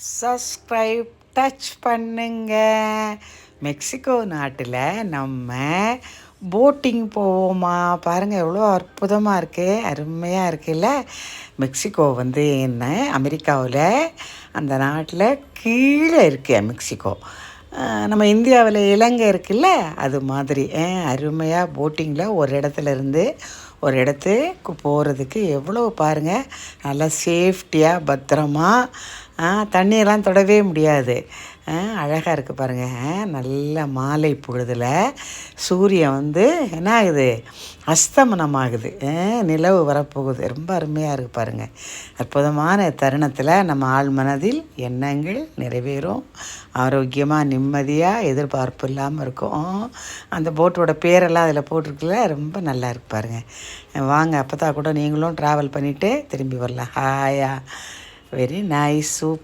Subscribe touch பண்ணுங்க. Mexico நாட்டில் நம்ம போட்டிங் போவோமா? பாருங்கள் எவ்வளோ அற்புதமாக இருக்குது அருமையாக இருக்குல்ல? மெக்சிகோ வந்து என்ன? அமெரிக்காவில் அந்த நாட்டில் கீழே இருக்கு மெக்சிகோ நம்ம இந்தியாவில் இலங்கை இருக்குல்ல அது மாதிரி. அருமையாக போட்டிங்கில் ஒரு இடத்துல இருந்து ஒரு இடத்துக்கு போகிறதுக்கு எவ்வளோ பாருங்கள் நல்லா சேஃப்டியாக பத்திரமா தண்ணியெல்லாம் தொடவே முடியாது. அழகாக இருக்குது பாருங்கள் நல்ல மாலை பொழுதில் சூரியன் வந்து என்ன ஆகுது அஸ்தமனம் ஆகுது நிலவு வரப்போகுது. ரொம்ப அருமையாக இருக்குது பாருங்கள் அற்புதமான தருணத்தில் நம்ம ஆள் மனதில் எண்ணங்கள் நிறைவேறும். ஆரோக்கியமாக நிம்மதியாக எதிர்பார்ப்பு இல்லாமல் இருக்கும். அந்த போட்டோட பேரெல்லாம் அதில் போட்டிருக்குல்ல ரொம்ப நல்லா இருக்கு பாருங்கள் வாங்க அப்போ தான் கூட நீங்களும் ட்ராவல் பண்ணிவிட்டு திரும்பி வரலாம். ஹாயா வெரி நைஸ் சூப்